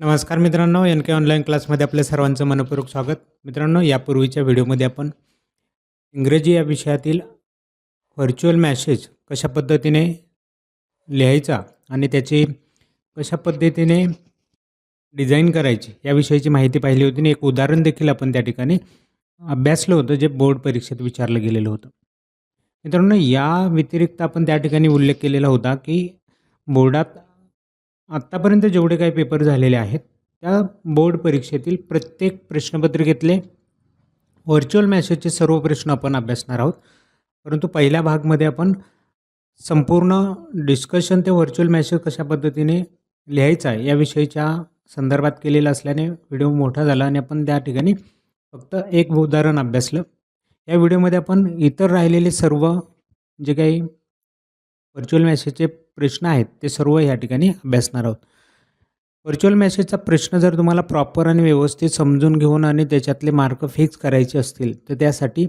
नमस्कार मित्रांनो N K online क्लासमध्ये आपल्या सर्वांचं मनपूर्वक स्वागत. मित्रांनो यापूर्वीच्या व्हिडिओमध्ये आपण इंग्रजी या विषयातील व्हर्च्युअल मॅसेज कशा पद्धतीने लिहायचा आणि त्याची कशा पद्धतीने डिझाईन करायची याविषयीची माहिती पाहिली होती. आणि एक उदाहरण देखील आपण त्या ठिकाणी अभ्यासलं होतं जे बोर्ड परीक्षेत विचारलं गेलेलं होतं. मित्रांनो या व्यतिरिक्त आपण त्या ठिकाणी उल्लेख केलेला होता की बोर्डात आत्तापर्यंत जेवढे काही पेपर झालेले आहेत त्या बोर्ड परीक्षेतील प्रत्येक प्रश्नपत्रिकेतले व्हर्च्युअल मॅसेजचे सर्व प्रश्न आपण अभ्यासणार आहोत. परंतु पहिल्या भागमध्ये आपण संपूर्ण डिस्कशन ते व्हर्च्युअल मॅसेज कशा पद्धतीने लिहायचा आहे याविषयीच्या संदर्भात केलेला असल्याने व्हिडिओ मोठा झाला आणि आपण त्या ठिकाणी फक्त एक उदाहरण अभ्यासलं. या व्हिडिओमध्ये आपण इतर राहिलेले सर्व जे काही व्हर्च्युअल मॅसेजचे प्रश्न आहेत ते सर्व या ठिकाणी अभ्यासणार आहोत. व्हर्च्युअल मॅसेजचा प्रश्न जर तुम्हाला प्रॉपर आणि व्यवस्थित समजून घेऊन आणि त्याच्यातले मार्क फिक्स करायचे असतील तर त्यासाठी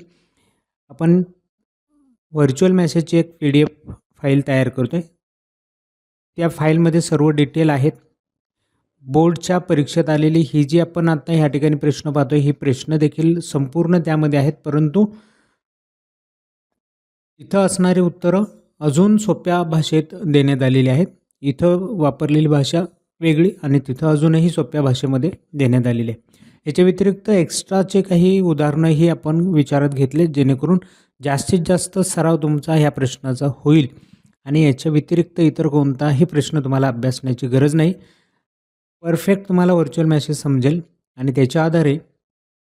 आपण व्हर्च्युअल मॅसेजची एक पी डी एफ फाईल तयार करतो आहे त्या फाईलमध्ये सर्व डिटेल आहेत. बोर्डच्या परीक्षेत आलेली ही जी आपण आता ह्या ठिकाणी प्रश्न पाहतो ही प्रश्न देखील संपूर्ण त्यामध्ये आहेत परंतु इथं असणारी उत्तरं अजून सोप्या भाषेत देण्यात आलेली आहेत. इथं वापरलेली भाषा वेगळी आणि तिथं अजूनही सोप्या भाषेमध्ये देण्यात आलेली आहे. याच्या व्यतिरिक्त एक्स्ट्राचे काही उदाहरणंही आपण विचारात घेतले जेणेकरून जास्तीत जास्त सराव तुमचा ह्या प्रश्नाचा होईल. आणि याच्या व्यतिरिक्त इतर कोणताही प्रश्न तुम्हाला अभ्यासण्याची गरज नाही. परफेक्ट तुम्हाला व्हर्च्युअल मॅसेज समजेल आणि त्याच्या आधारे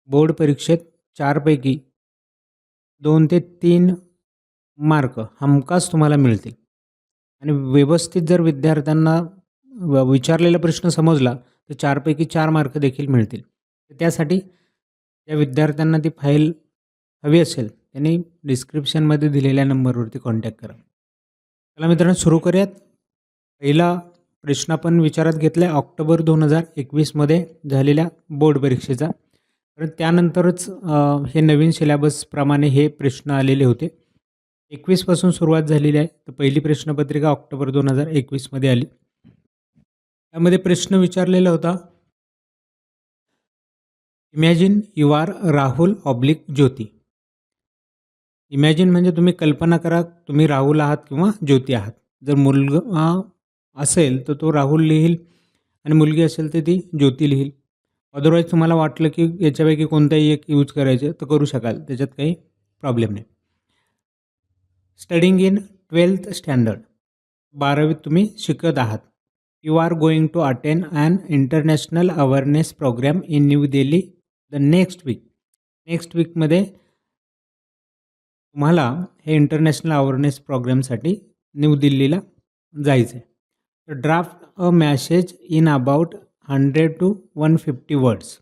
बोर्ड परीक्षेत चारपैकी दोन ते तीन मार्क हमखास तुम्हाला मिळतील. आणि व्यवस्थित जर विद्यार्थ्यांना व विचारलेला प्रश्न समजला तर चारपैकी चार मार्क देखील मिळतील. तर त्यासाठी त्या विद्यार्थ्यांना ती फाईल हवी असेल त्यांनी डिस्क्रिप्शनमध्ये दिलेल्या नंबरवरती कॉन्टॅक्ट करा. चला मित्रांनो सुरू करूयात. पहिला प्रश्न आपण विचारात घेतला आहे ऑक्टोबर दोन हजार एकवीसमध्ये झालेल्या बोर्ड परीक्षेचा. कारण त्यानंतरच हे नवीन सिलेबसप्रमाणे हे प्रश्न आलेले होते. एकवीसपासून सुरुवात झालेली आहे. तर पहिली प्रश्नपत्रिका ऑक्टोबर दोन हजार एकवीसमध्ये आली. त्यामध्ये प्रश्न विचारलेला होता imagine you are Rahul oblique Jyoti. Imagine म्हणजे तुम्ही कल्पना करा तुम्ही राहुल आहात किंवा ज्योती आहात. जर मुलगा असेल तर तो राहुल लिहील आणि मुलगी असेल तर ती ज्योती लिहील. अदरवाईज तुम्हाला वाटलं की याच्यापैकी कोणताही एक यूज करायचं तर करू शकाल. त्याच्यात काही प्रॉब्लेम नाही. स्टडिंग इन ट्वेल्थ स्टँडर्ड बारावीत तुम्ही शिकत आहात. You are going to attend an international awareness programme in New Delhi the next week next वीकमध्ये तुम्हाला हे इंटरनॅशनल अवेअरनेस प्रोग्रामसाठी न्यू दिल्लीला जायचं आहे तर draft a message in about hundred two one fifty words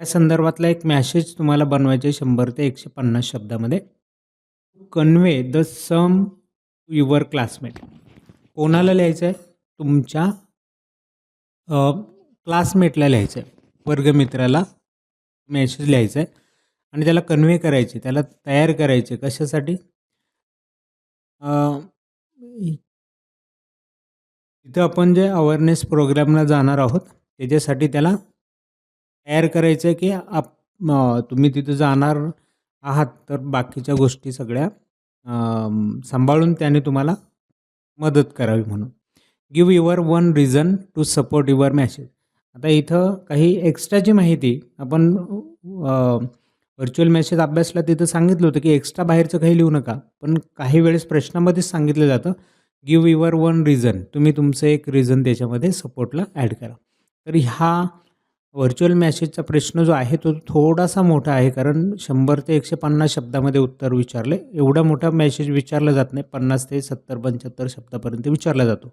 या संदर्भातला एक मॅसेज तुम्हाला बनवायचे शंभर ते एकशे पन्नास शब्दामध्ये. Convey the same to your classmate कोणाला लिहायचं आहे तुमच्या क्लासमेटला लिहायचं आहे वर्गमित्राला मेसेज लिहायचा आहे आणि त्याला कन्वे करायचे त्याला तयार करायचे कशासाठी? तिथं इथं आपण जे अवेअरनेस प्रोग्रामला जाणार आहोत त्याच्यासाठी त्याला तयार करायचं आहे की आप तुम्ही तिथं जाणार आहात. तर बाकीच्या गोष्टी सगळ्या सांभाळून त्याने तुम्हाला मदत करावी म्हणून. Give your one reason to support your message आता इथं काही एक्स्ट्राची माहिती आपण व्हर्च्युअल मॅसेज अभ्यासला तिथं सांगितलं होतं की एक्स्ट्रा बाहेरचं काही लिहू नका पण काही वेळेस प्रश्नामध्येच सांगितलं जातं गिव्ह युअर वन रिझन तुम्ही तुमचं एक रिझन त्याच्यामध्ये सपोर्टला ॲड करा. तर ह्या व्हर्च्युअल मॅसेजचा प्रश्न जो आहे तो थोडासा मोठा आहे कारण शंभर ते एकशे पन्नास शब्दामध्ये उत्तर विचारले. एवढा मोठा मॅसेज विचारला जात नाही. पन्नास ते सत्तर पंच्याहत्तर शब्दापर्यंत विचारला जातो.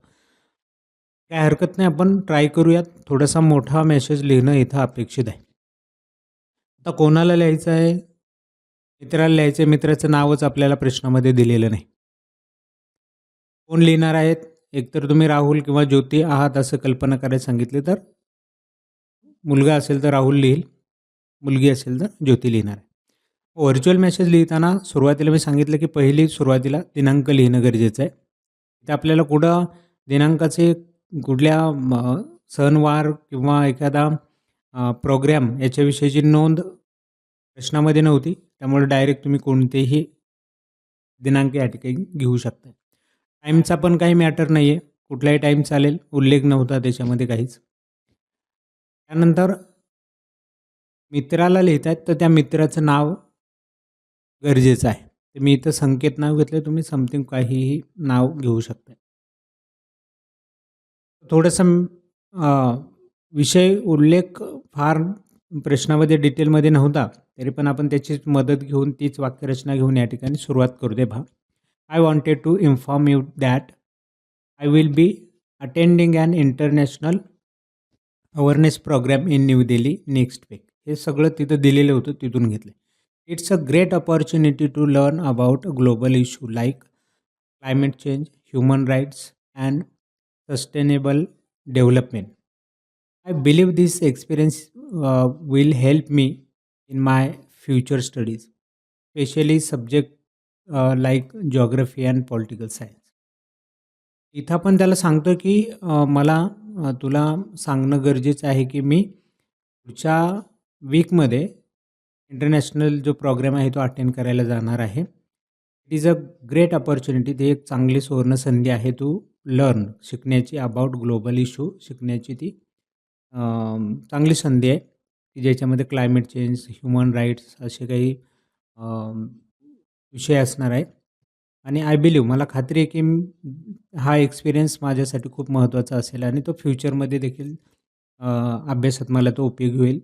काय हरकत नाही. आपण ट्राय करूयात. थोडासा मोठा मेसेज लिहिणं इथं अपेक्षित आहे. आता कोणाला लिहायचं आहे? मित्राला लिहायचं आहे. मित्राचं नावच आपल्याला प्रश्नामध्ये दिलेलं नाही. कोण लिहिणार आहेत? एकतर तुम्ही राहुल किंवा ज्योती आहात असं कल्पना करायला सांगितले तर? मुलगा असेल तर राहुल लिहील मुलगी असेल तर ज्योती लिहिणार आहे. हो, व्हर्च्युअल मेसेज लिहिताना सुरुवातीला मी सांगितलं की पहिली सुरुवातीला दिनांक लिहिणं गरजेचं आहे. तर आपल्याला कुठं दिनांकाचे कुठल्या सणवार किंवा एखादा प्रोग्रॅम याच्याविषयीची नोंद प्रश्नामध्ये नव्हती. त्यामुळे डायरेक्ट तुम्ही कोणतेही दिनांक या ठिकाणी घेऊ शकता. टाईमचा पण काही मॅटर नाही आहे कुठलाही टाईम चालेल. उल्लेख नव्हता त्याच्यामध्ये काहीच. त्यानंतर मित्राला लिहित आहेत तर त्या मित्राचं नाव गरजेचं आहे. तर मी इथं संकेत नाव घेतलं तुम्ही समथिंग काहीही नाव घेऊ शकता थोडंसं विषय उल्लेख फार प्रश्नामध्ये डिटेलमध्ये नव्हता तरी पण आपण त्याचीच मदत घेऊन तीच वाक्यरचना घेऊन या ठिकाणी सुरुवात करू दे भा I wanted to inform you that I will be attending an international awareness programme in New Delhi next week हे सगळं तिथं दिलेलं होतं तिथून घेतलं it's a great opportunity to learn about global issue like climate change human rights and sustainable development I believe this experience will help me in my future studies specially subject like geography and political science इथं पण त्याला सांगतो की मला तुला सांगणं गरजेचं आहे की मी पुढच्या वीकमध्ये इंटरनॅशनल जो प्रोग्राम आहे तो अटेंड करायला जाणार आहे. It is a great opportunity ती एक चांगली सुवर्ण संधी आहे. तू लर्न शिकण्याची अबाउट ग्लोबल इशू शिकण्याची ती चांगली संधी आहे. की ज्याच्यामध्ये क्लायमेट चेंज ह्युमन राईट्स असे काही विषय असणार आहेत आणि आय बिलीव्ह मला खात्री आहे की हा एक्सपिरियन्स माझ्यासाठी खूप महत्त्वाचा असेल आणि तो फ्युचरमध्ये देखील अभ्यासात मला तो उपयोग होईल.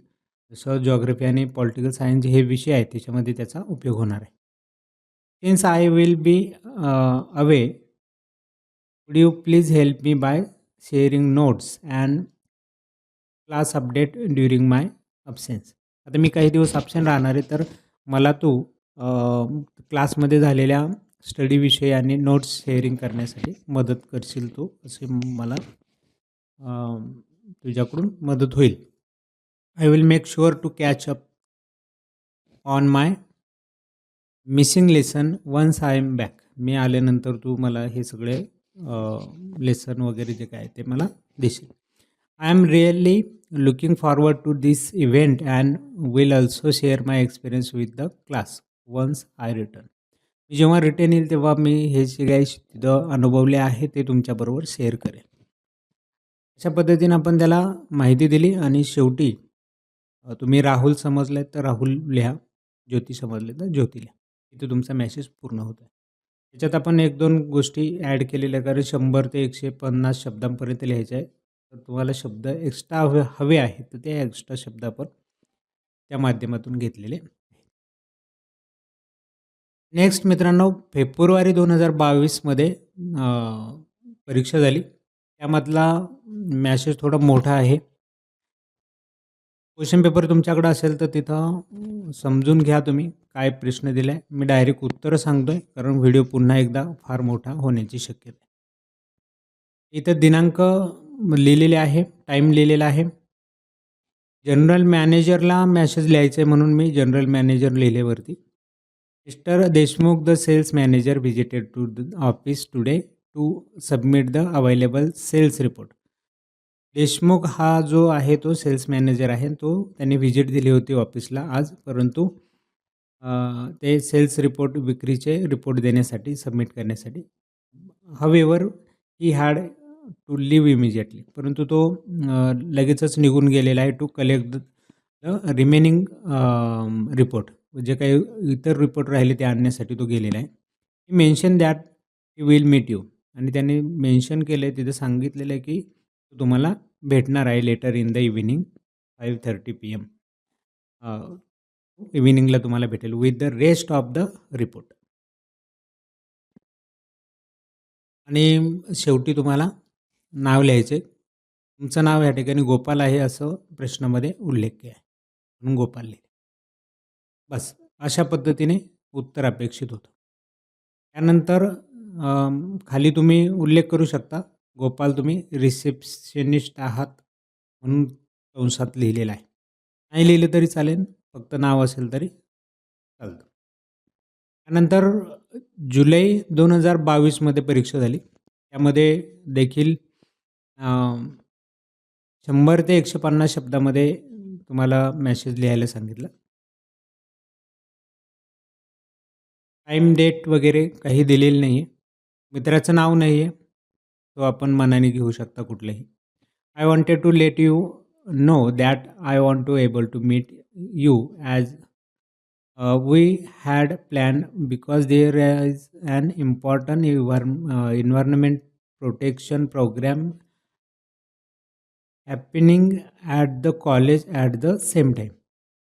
जसं जॉग्रफी आणि पॉलिटिकल सायन्स हे विषय आहेत त्याच्यामध्ये त्याचा उपयोग होणार आहे. Since I will be away would you please help me by sharing notes and class update during my absence आता मी काही दिवस अब्सेंट राहणार आहे तर मला तू क्लासमध्ये झालेल्या स्टडीविषयी आणि नोट्स शेअरिंग करण्यासाठी मदत करशील तू असे मला तुझ्याकडून मदत होईल. I will make sure to catch up on my missing lesson once I am back मी आल्यानंतर तू मला हे सगळे लेसन वगैरे जे काय ते मला देशील. I am really looking forward to this event and will also share my experience with the class once I return मी जेव्हा रिटर्न येईल तेव्हा मी हे जे काही तिथं अनुभवले आहे ते तुमच्याबरोबर शेअर करेन. अशा पद्धतीनं आपण त्याला माहिती दिली आणि शेवटी तुम्ही राहुल समजले तर राहुल लिहा ज्योती समजले तर ज्योती लिहा. इथे तुमचा मेसेज पूर्ण होतो आहे. त्याच्यात आपण एक दोन गोष्टी ॲड केलेल्या कारण शंभर ते एकशे पन्नास शब्दांपर्यंत लिहायचे आहे तर तुम्हाला शब्द एक्स्ट्रा हवे हवे आहेत तर ते एक्स्ट्रा शब्द आपण त्या माध्यमातून घेतलेले. नेक्स्ट मित्रांनो फेब्रुवारी दोन हजार बावीसमध्ये परीक्षा झाली. त्यामधला मॅसेज थोडा मोठा आहे. क्वेश्चन पेपर तुमच्याकडे असेल तर तिथं समजून घ्या तुम्ही काय प्रश्न दिला आहे मी डायरेक्ट उत्तरं सांगतो आहे कारण व्हिडिओ पुन्हा एकदा फार मोठा होण्याची शक्यता आहे. इथं दिनांक लिहिलेले आहे टाईम लिहिलेला आहे. जनरल मॅनेजरला मॅसेज लिहायचं आहे म्हणून मी जनरल मॅनेजर लिहिलेवरती. Mr. Deshmukh the sales manager visited to the office today to submit the available sales report Deshmukh हा जो आहे तो सेल्स मॅनेजर आहे तो त्यांनी व्हिजिट दिली होती ऑफिसला आज. परंतु ते सेल्स रिपोर्ट विक्रीचे रिपोर्ट देण्यासाठी सबमिट करण्यासाठी however he had to leave immediately परंतु तो लगेचच निघून गेलेला आहे to collect the remaining report जे काही इतर रिपोर्ट राहिले ते आणण्यासाठी तो गेलेला आहे. He mention that he will meet you आणि त्यांनी मेन्शन केलं आहे तिथं सांगितलेलं आहे की तो तुम्हाला भेटणार आहे later in the evening five thirty P M इव्हिनिंगला तुम्हाला भेटेल with the rest of the report आणि शेवटी तुम्हाला नाव लिहायचे तुमचं नाव या ठिकाणी गोपाल आहे असं प्रश्नामध्ये उल्लेख आहे. म्हणून गोपाल लिहिले. बस अशा पद्धतीने उत्तर अपेक्षित होतं. त्यानंतर खाली तुम्ही उल्लेख करू शकता. गोपाल तुम्ही रिसेप्शनिस्ट आहात म्हणून कंसात लिहिलेलं आहे. नाही लिहिलं तरी चालेल फक्त नाव असेल तरी चालतं. त्यानंतर जुलै दोन हजार बावीसमध्ये परीक्षा झाली. त्यामध्ये देखील शंभर ते एकशे पन्नास शब्दामध्ये तुम्हाला मॅसेज लिहायला सांगितलं. टाईम डेट वगैरे काही दिलेलं नाही आहे मित्राचं नाव नाही आहे तो आपण मनाने घेऊ शकता कुठलंही. I wanted to let you know that I want to able to meet you as we had plan because there is an important environment protection programme happening at the college at the same time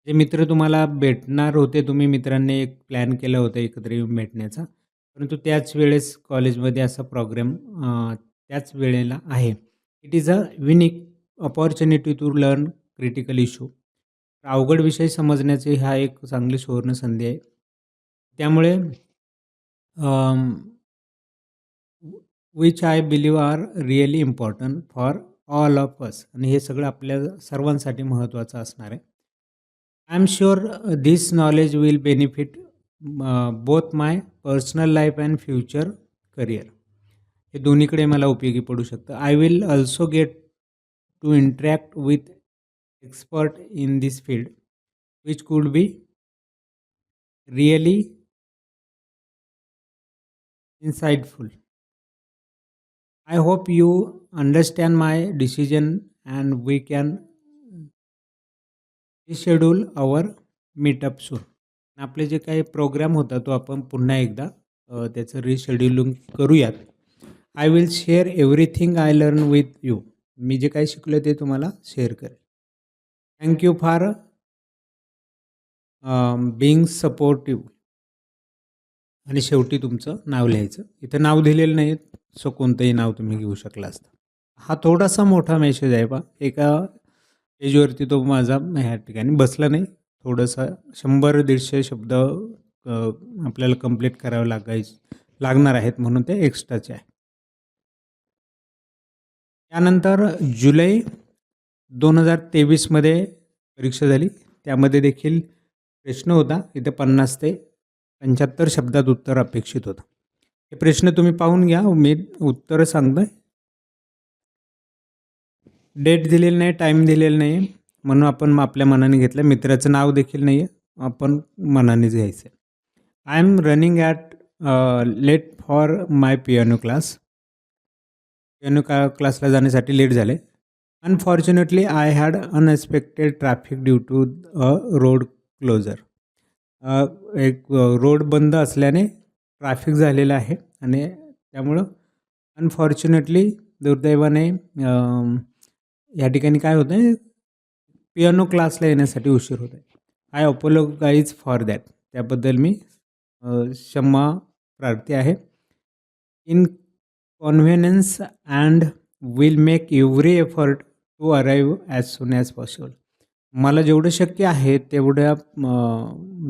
जे मित्र तुम्हाला भेटणार होते तुम्ही मित्रांनी एक plan केलं होतं एकत्र येऊन भेटण्याचा. परंतु त्याच वेळेस कॉलेजमध्ये असा प्रोग्राम त्याच वेळेला आहे. It is a unique opportunity to learn critical issue अवघड विषय समजण्याची हा एक चांगली सुवर्ण संधी आहे. त्यामुळे which I believe are really important for all of us आणि हे सगळं आपल्या सर्वांसाठी महत्त्वाचं असणार आहे. I am sure this knowledge will benefit both my personal life and future career हे दोन्हीकडे मला उपयोगी पडू शकतं I will also get to interact with expert in this field which could be really insightful. I hope you understand my decision and we can reschedule our meetup soon आपले जे काही programme होता तो आपण पुन्हा एकदा त्याचं रिशेड्युलिंग करूयात. I will share everything I learn with you मी जे काही शिकलो ते तुम्हाला शेअर करेल. थँक्यू फॉर बिंग सपोर्टिव्ह आणि शेवटी तुमचं नाव लिहायचं. इथं नाव दिलेलं नाही सो कोणतंही नाव तुम्ही घेऊ शकला असता. हा थोडासा मोठा मेसेज आहे बा. एका स्टेजवरती तो माझा ह्या ठिकाणी बसला नाही. थोडंसं शंभर दीडशे शब्द आपल्याला कंप्लीट करावं लागाय लागणार आहेत म्हणून ते एक्स्ट्राचे आहे. त्यानंतर जुलै दोन हजार तेवीसमध्ये परीक्षा झाली. त्यामध्ये देखील प्रश्न होता. इथे पन्नास ते पंच्याहत्तर शब्दात उत्तर अपेक्षित होतं. हे प्रश्न तुम्ही पाहून घ्या. मी उत्तर सांगतोय. डेट दिलेली नाही टाईम दिलेला नाही म्हणून आपण आपल्या मनाने घेतलं. मित्राचं नाव देखील नाही आहे आपण मनानेच घ्यायचं I am running at late for my piano class piano का क्लासला जाण्यासाठी लेट झाले. Unfortunately I had unexpected traffic due to a road closure एक uh, रोड बंद असल्याने ट्रॅफिक झालेलं आहे. आणि त्यामुळं अनफॉर्च्युनेटली दुर्दैवाने um, या ठिकाणी काय होतं आहे पियानो क्लासला येण्यासाठी उशीर होत आहे आय अपोलोगाईज फॉर दॅट त्याबद्दल मी क्षमा प्रार्थी आहे. Inconvenience and will make every effort to arrive as soon as possible मला जेवढं शक्य आहे तेवढ्या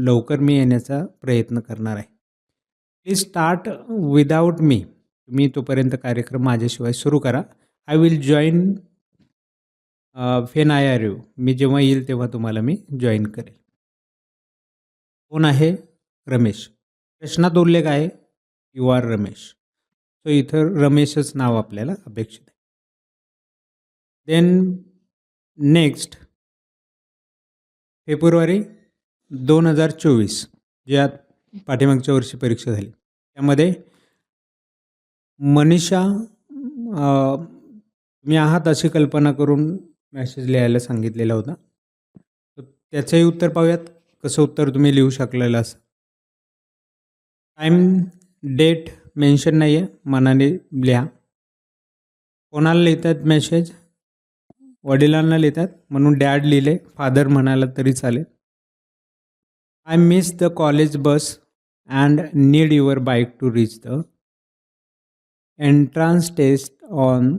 लवकर मी येण्याचा प्रयत्न करणार आहे. प्लीज स्टार्ट विदाऊट मी तुम्ही तोपर्यंत कार्यक्रम माझ्याशिवाय सुरू करा. I will join when I arrive मी जेव्हा येईल तेव्हा तुम्हाला मी जॉईन करेल. कोण आहे? रमेश. प्रश्नात उल्लेख आहे. You are Ramesh. सो इथं रमेशच नाव आपल्याला अपेक्षित आहे. देन नेक्स्ट फेब्रुवारी दोन हजार चोवीस ज्या पाठीमागच्या वर्षी परीक्षा झाली. त्यामध्ये मनीषा तुम्ही मी आहात अशी कल्पना करून मॅसेज लिहायला सांगितलेला होता. तर त्याचंही उत्तर पाहूयात. कसं उत्तर तुम्ही लिहू शकलेलं असं. टाईम डेट मेन्शन नाही आहे मनाने लिहा. कोणाला लिहितात मेसेज वडिलांना लिहितात. म्हणून डॅड लिहिले. फादर म्हणाला तरी चालेल. I miss the college bus and need your bike to reach the entrance test on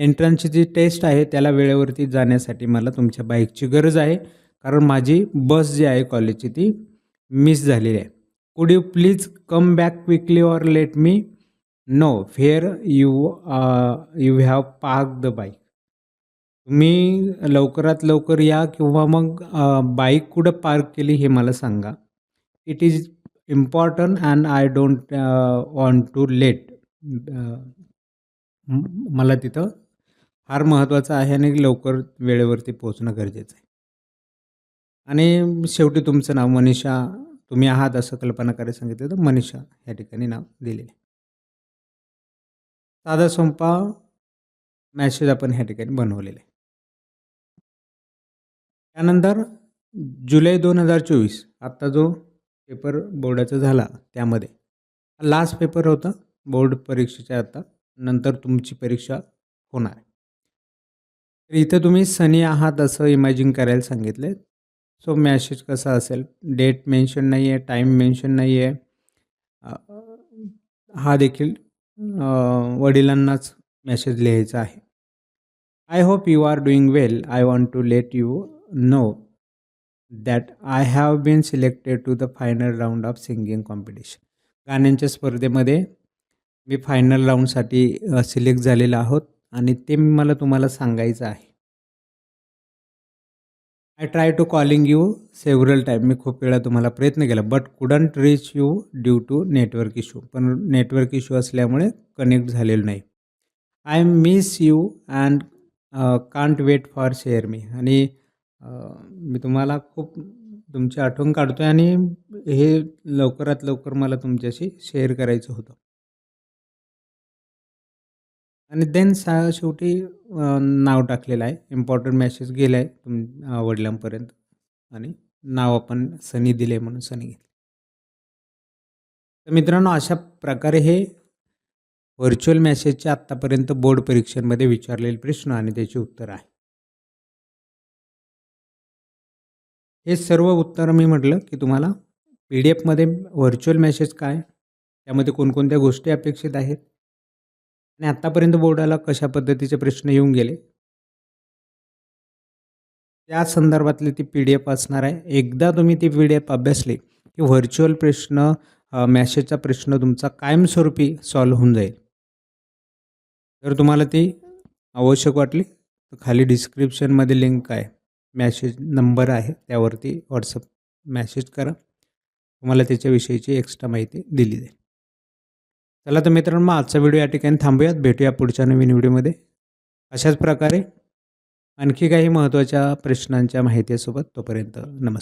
एंट्रन्सची जी टेस्ट आहे त्याला वेळेवरती जाण्यासाठी मला तुमच्या बाईकची गरज आहे. कारण माझी बस जी आहे कॉलेजची ती मिस झालेली आहे. Could you please come back quickly or let me know where you you have park the bike तुम्ही लवकरात लवकर या किंवा मग uh, बाईक कुठं पार्क केली हे मला सांगा. It is important and I don't want to late मला तिथं फार महत्त्वाचं आहे आणि लवकर वेळेवरती पोहोचणं गरजेचं आहे. आणि शेवटी तुमचं नाव मनीषा तुम्ही आहात असं कल्पना करायला सांगितलं तर मनीषा या ठिकाणी नाव दिलेलं आहे. साधा सोपा मॅसेज आपण ह्या ठिकाणी बनवलेला आहे. त्यानंतर जुलै दोन हजार चोवीस आत्ता जो पेपर बोर्डाचा झाला त्यामध्ये. लास्ट पेपर होता बोर्ड परीक्षेच्या आता नंतर तुमची परीक्षा होणार आहे. तर इथं तुम्ही सनी आहात असं इमॅजिन करायला सांगितले. सो मॅसेज कसा असेल? डेट मेन्शन नाही आहे टाईम मेन्शन नाही आहे हा देखील वडिलांनाच मेसेज लिहायचा आहे. I hope you are doing well I want to let you know that I have been selected to the final round of singing competition गाण्यांच्या स्पर्धेमध्ये मी फायनल राऊंडसाठी सिलेक्ट झालेलो आहोत. आणि ते मला तुम्हाला सांगायचं आहे. I try to calling you several time मी खूप वेळा तुम्हाला प्रयत्न केला but couldn't reach you due to network issue पण नेटवर्क इश्यू असल्यामुळे कनेक्ट झालेलं नाही. I miss you and can't wait for share मी आणि uh, मी तुम्हाला खूप तुमची आठवण काढतो आहे आणि हे लवकरात लवकर मला तुमच्याशी शेअर करायचं होतं. आणि देन सा शेवटी नाव टाकलेलं आहे. इम्पॉर्टंट मेसेज गेला आहे तुम वडिलांपर्यंत. आणि नाव आपण सनी दिले म्हणून सनी घेतले तर मित्रांनो अशा प्रकारे हे व्हर्च्युअल मेसेजचे आत्तापर्यंत बोर्ड परीक्षांमध्ये विचारलेले प्रश्न आणि त्याची उत्तर आहे. हे सर्व उत्तर मी म्हटलं की तुम्हाला पी डी एफमध्ये व्हर्च्युअल मेसेज काय? त्यामध्ये कोणकोणत्या गोष्टी अपेक्षित आहेत? आणि आत्तापर्यंत बोर्डाला कशा पद्धतीचे प्रश्न येऊन गेले? त्या संदर्भातली ती पी डी एफ असणार आहे. एकदा तुम्ही ती पी डी एफ अभ्यासली की व्हर्च्युअल प्रश्न मॅसेजचा प्रश्न तुमचा कायमस्वरूपी सॉल्व्ह होऊन जाईल. जर तुम्हाला ती आवश्यक वाटली तर खाली डिस्क्रिप्शनमध्ये लिंक आहे. मॅसेज नंबर आहे त्यावरती व्हॉट्सअप मॅसेज करा. तुम्हाला त्याच्याविषयीची एक्स्ट्रा माहिती दिली जाईल. चला तर मित्रांनो मग आजचा व्हिडिओ या ठिकाणी थांबूयात. भेटूया पुढच्या नवीन व्हिडिओमध्ये. अशाच प्रकारे आणखी काही महत्त्वाच्या प्रश्नांच्या माहितीसोबत तोपर्यंत नमस्कार.